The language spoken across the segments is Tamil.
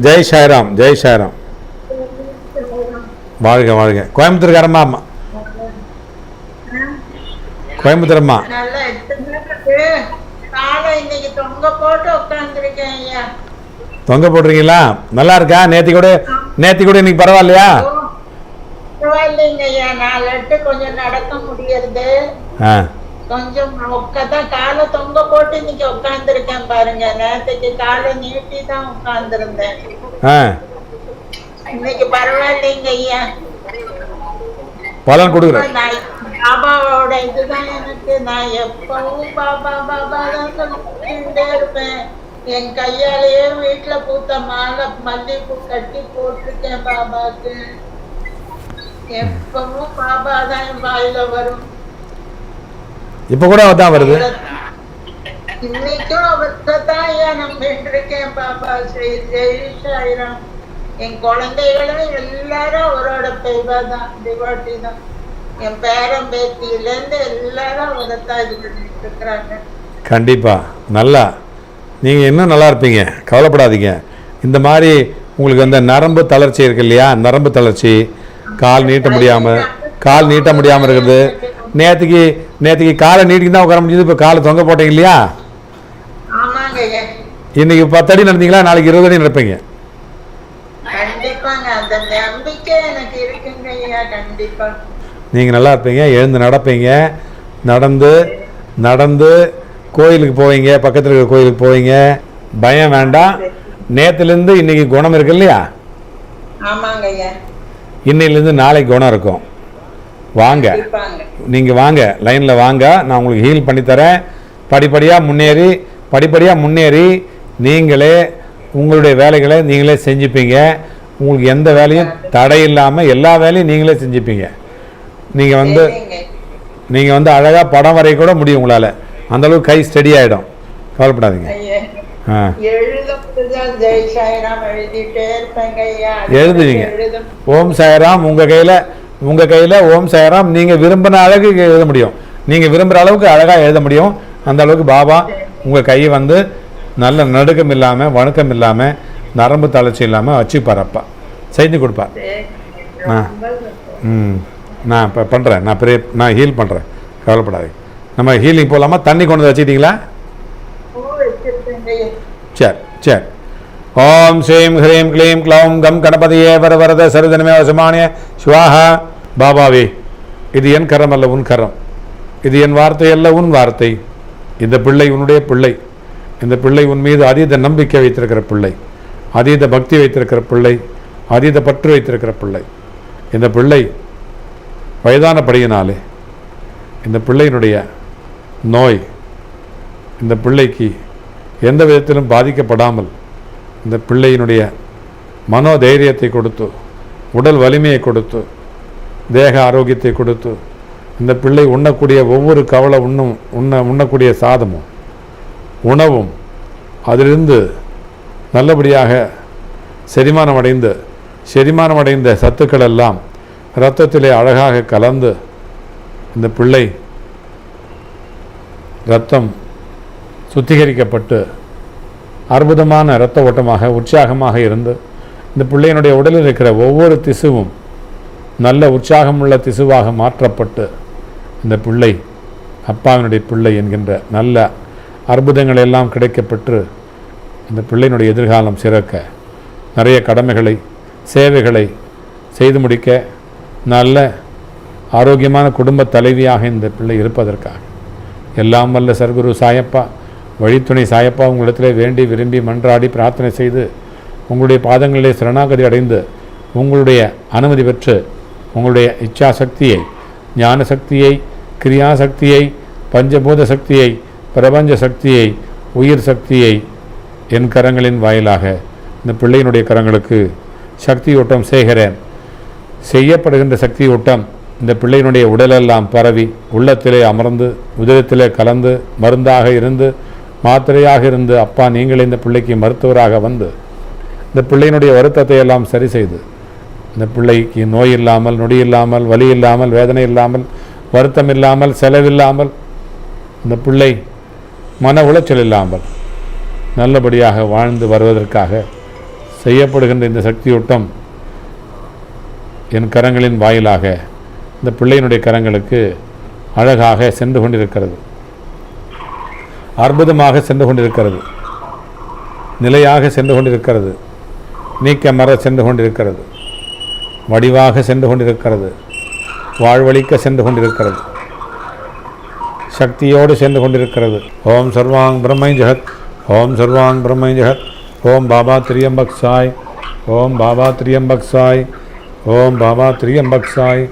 ஜெய் சாய்ராம் ஜெய் சாய்ராம் வாழ்க வாழ்க. கோயம்புத்தூர்காரம்மா அம்மா. காலை இன்னைக்கு தொங்க போடுறீங்களா? நல்லா இருக்கா? நேத்தி கூட நேத்தி கூட இன்னைக்கு பரவாயில்லையா? பரவாயில்லைங்க ஐயா. நாலு எட்டு கொஞ்சம் நடக்க முடியறது. கொஞ்சம் உட்காதான் காலை தொங்க போட்டு இன்னைக்கு உட்காந்துருக்கேன் பாருங்க. நேற்றுக்கு காலை நீட்டி தான் உட்காந்துருந்தேன் இன்னைக்கு பரவாயில்லைங்க ஐயா. பலன் கொடுக்குறேன் பாபாவோட இதுதான் எனக்கு. நான் எப்பவும் பாபா பாபா தான் சொல்லிட்டே இருப்பேன். என் கையாலேயே வீட்டுல பூத்த மாலை மல்லிகைப்பூ கட்டி போட்டிருக்கேன் பாபாக்கு எப்பவும் பாபா தான் என் வாயில வரும். இப்போ கூட தான் வருது. என் குழந்தைகளும் எல்லாரும் அவரோட பெய்வா தான் டிவாட்டி தான். என் பேரன் பேத்தியில இருந்து எல்லாரும் அவரை தான் இது பண்ணிட்டு இருக்கிறாங்க கண்டிப்பாக நல்லா. நீங்கள் இன்னும் நல்லா இருப்பீங்க. கவலைப்படாதீங்க. இந்த மாதிரி உங்களுக்கு அந்த நரம்பு தளர்ச்சி இருக்கு இல்லையா? நரம்பு தளர்ச்சி. கால் நீட்ட முடியாமல் கால் நீட்ட முடியாமல் இருக்குது. நேற்றுக்கு நேற்றுக்கு காலை நீட்டிக்கு தான் உட்கார முடியுது இப்போ காலை தொங்க போட்டீங்க இல்லையா? இன்னைக்கு பத்து அடி நடந்தீங்களா? நாளைக்கு இருபது அடி நடப்பீங்க. நீங்கள் நல்லா இருப்பீங்க எழுந்து நடப்பீங்க நடந்து நடந்து கோயிலுக்கு போவீங்க பக்கத்தில் இருக்கிற கோயிலுக்கு போவீங்க. பயம் வேண்டாம். நேற்றுலேருந்து இன்னைக்கு குணம் இருக்கு இல்லையா? இன்னையிலேருந்து நாளைக்கு குணம் இருக்கும். வாங்க. நீங்கள் வாங்க லைனில் வாங்க நான் உங்களுக்கு ஹீல் பண்ணித்தரேன் படிப்படியாக முன்னேறி படிப்படியாக முன்னேறி நீங்களே உங்களுடைய வேலைகளை நீங்களே செஞ்சுப்பீங்க. உங்களுக்கு எந்த வேலையும் தடை இல்லாமல் எல்லா வேலையும் நீங்களே செஞ்சுப்பீங்க. நீங்கள் வந்து. நீங்கள் வந்து அழகாக படம் வரைய கூட முடியும் உங்களால். அந்தளவுக்கு கை ஸ்டெடி ஆகிடும் கவலைப்படாதீங்க. ஆ. எழுதுவீங்க. ஓம் சாய்ராம் உங்கள் கையில் உங்கள் கையில் ஓம் சாய்ராம் நீங்கள் விரும்பின அழகுக்கு எழுத முடியும். நீங்கள் விரும்புகிற அளவுக்கு அழகாக எழுத முடியும். அந்த அளவுக்கு பாபா உங்கள் கையை வந்து நல்ல நடுக்கம் இல்லாமல் வணக்கம் இல்லாமல் நரம்பு தளர்ச்சி இல்லாமல் வச்சு பரப்பா. செஞ்சு கொடுப்பா. ஆ ம் நான் இப்போ பண்ணுறேன் நான் பெரிய நான் ஹீல் பண்ணுறேன் கவலைப்படாதீங்க. நம்ம ஹீலிங் போகலாமா தண்ணி கொண்டு வந்து வச்சுக்கிட்டீங்களா சரி சரி. ஓம் ஸ்ரீம் ஹ்ரீம் க்ளீம் க்ளௌம் கம் கணபதியே வர வரத சருதனமே வசமானிய. சுவாஹா. பாபாவே இது என் கரம் அல்ல உன் கரம். இது என் வார்த்தை அல்ல உன் வார்த்தை. இந்த பிள்ளை உன்னுடைய பிள்ளை. இந்த பிள்ளை உன் மீது அதீத நம்பிக்கை வைத்திருக்கிற பிள்ளை. அதீத பக்தி வைத்திருக்கிற பிள்ளை. அதீத பற்று வைத்திருக்கிற பிள்ளை. இந்த பிள்ளை வயதானபடியினாலே இந்த பிள்ளையினுடைய நோய் இந்த பிள்ளைக்கு எந்த விதத்திலும் பாதிக்கப்படாமல் இந்த பிள்ளையினுடைய மனோதைரியத்தை கொடுத்து உடல் வலிமையை கொடுத்து தேக ஆரோக்கியத்தை கொடுத்து இந்த பிள்ளை உண்ணக்கூடிய ஒவ்வொரு கவலை உண்ணும் உண்ண உண்ணக்கூடிய சாதமும் உணவும் அதிலிருந்து நல்லபடியாக செரிமானம் அடைந்து செரிமானம் அடைந்த சத்துக்கள் எல்லாம் இரத்தத்திலே அழகாக கலந்து இந்த பிள்ளை இரத்தம் சுத்திகரிக்கப்பட்டு அற்புதமான இரத்த ஓட்டமாக உற்சாகமாக இருந்து இந்த பிள்ளையினுடைய உடலில் இருக்கிற ஒவ்வொரு திசுவும் நல்ல உற்சாகமுள்ள திசுவாக மாற்றப்பட்டு இந்த பிள்ளை அப்பாவினுடைய பிள்ளை என்கின்ற நல்ல அற்புதங்கள் எல்லாம் கிடைக்கப்பெற்று இந்த பிள்ளையினுடைய எதிர்காலம் சிறக்க நிறைய கடமைகளை சேவைகளை செய்து முடிக்க நல்ல ஆரோக்கியமான குடும்ப தலைவியாக இந்த பிள்ளை இருப்பதற்காக. எல்லாம் வல்ல சர்க்குரு சாயப்பா வழித்துணை சாயப்பா உங்களிடத்திலே வேண்டி விரும்பி மன்றாடி பிரார்த்தனை செய்து உங்களுடைய பாதங்களிலே சரணாகதி அடைந்து உங்களுடைய அனுமதி பெற்று உங்களுடைய இச்சா சக்தியை ஞான சக்தியை கிரியா சக்தியை பஞ்சபூத சக்தியை பிரபஞ்ச சக்தியை உயிர் சக்தியை என் கரங்களின் வாயிலாக இந்த பிள்ளையினுடைய கரங்களுக்கு சக்தி ஓட்டம் செய்கிறேன். செய்யப்படுகின்ற சக்தியூட்டம் இந்த பிள்ளையினுடைய உடலெல்லாம் பரவி உள்ளத்திலே அமர்ந்து உதரத்திலே கலந்து மருந்தாக இருந்து மாத்திரையாக இருந்து அப்பா நீங்களே இந்த பிள்ளைக்கு மருத்துவராக வந்து இந்த பிள்ளையினுடைய வருத்தத்தை எல்லாம் சரி செய்து இந்த பிள்ளைக்கு நோய் இல்லாமல் நொடி இல்லாமல் வலி இல்லாமல் வேதனை இல்லாமல் வருத்தம் இல்லாமல் செலவில்லாமல் இந்த பிள்ளை மன உளைச்சல் இல்லாமல் நல்லபடியாக வாழ்ந்து வருவதற்காக செய்யப்படுகின்ற இந்த சக்தியூட்டம் என் கரங்களின் வாயிலாக இந்த பிள்ளையினுடைய கரங்களுக்கு அழகாக சென்று கொண்டிருக்கிறது. அற்புதமாக சென்று கொண்டிருக்கிறது. நிலையாக சென்று கொண்டிருக்கிறது. நீக்க மர சென்று கொண்டிருக்கிறது. வடிவாக சென்று கொண்டிருக்கிறது. வாழ்வழிக்க சென்று கொண்டிருக்கிறது. சக்தியோடு சென்று கொண்டிருக்கிறது. ஓம் சர்வாங் பிரம்மை ஜெகத். ஓம் சர்வாங் பிரம்மை ஜெகத். ஓம் பாபா திரியம்பக் சாய். ஓம் பாபா திரியம்பக் சாய். ஓம் பாபா திரியம்பக் சாய்.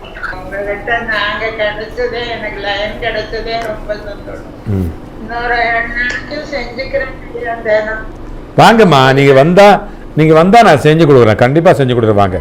வாங்கம்மா நீங்கள் வந்தால் நீங்கள் வந்தால் நான் செஞ்சு கொடுக்குறேன். கண்டிப்பாக செஞ்சு கொடுக்குறேன் வாங்க.